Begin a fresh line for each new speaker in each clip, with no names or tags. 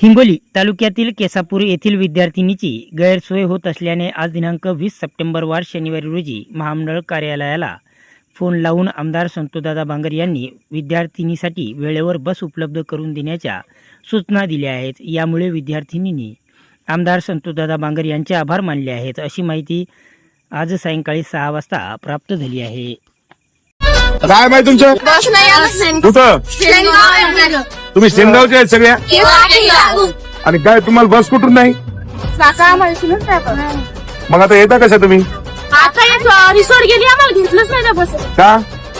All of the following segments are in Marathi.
हिंगोली तालुक्यातील केसापूर येथील विद्यार्थिनीची गैरसोय होत असल्याने आज दिनांक वीस सप्टेंबर वार शनिवारी रोजी महामंडळ कार्यालयाला फोन लावून आमदार संतोषदादा बांगर यांनी विद्यार्थिनीसाठी वेळेवर बस उपलब्ध करून देण्याच्या सूचना दिल्या आहेत. यामुळे विद्यार्थिनींनी आमदार संतोषदादा बांगर यांचे आभार मानले आहेत. अशी माहिती आज सायंकाळी सहा वाजता प्राप्त झाली आहे.
काय माहिती तुमचं? तुम्ही सेनगावचे आहेत सगळ्या आणि काय तुम्हाला बस कुठून नाही. मग आता येता कशा तुम्ही?
आता एक रिसोर्ट गेली आम्हाला घेतलंच नाही त्या बस.
का?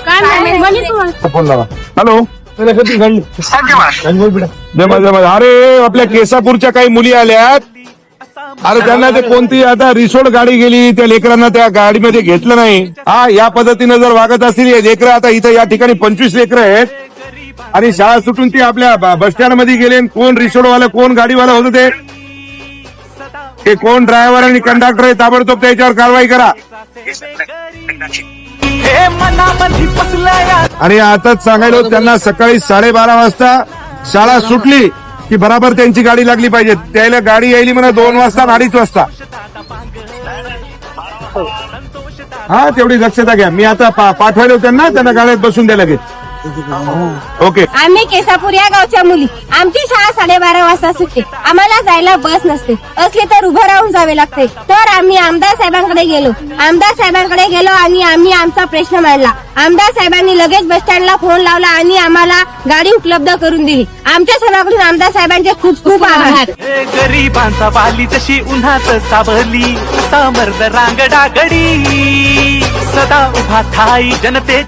काय नाही म्हणे तुम्हाला.
फोन लावा. हॅलो अरे आपल्या केसापूरच्या काही मुली आल्यात. अरे त्यांना ते कोणती आता रिसोड गाडी गेली त्या लेकरांना त्या गाडीमध्ये घेतलं नाही. हा या पद्धतीनं जर वागत असतील हे लेकरं आता इथं या ठिकाणी पंचवीस लेकरं आहेत. आणि शाळा सुटून ती आपल्या बस स्टँडमध्ये गेले कोण रिसोडवाला कोण गाडीवाला होत ते? ते कोण ड्रायव्हर आणि कंडक्टर आहे ताबडतोब त्याच्यावर कारवाई करा. आणि आताच सांगायला त्यांना सकाळी साडेबारा वाजता शाळा सुटली की बराबर त्यांची गाडी लागली पाहिजे. त्याला गाडी यायली म्हणा दोन वाजता अडीच वाजता. हा तेवढी दक्षता घ्या. मी आता पाठवायलो त्यांना त्यांना गाड्यात बसून द्या लगेच. ओके.
आम्ही केसापूर या गावच्या मुली. आमची शाळा साडेबारा वाजता सुटते. आम्हाला जायला बस नसते. असली तर उभं राहून जावे लागते. तर आम्ही आमदार साहेबांकडे गेलो. आमदार साहेबांकडे गेलो आणि आम्ही आमचा प्रश्न मांडला. आमदार साहेबांनी लगेच बस स्टँडला फोन लावला आणि आम्हाला गाडी उपलब्ध करून दिली. आमच्या सर्वांकडून आमदार साहेबांचे खूप खूप आभार.
गरिबांचा बाली जशी उन्हात सावली समर्द रांगडा गडी. सदा उभा थाई जनते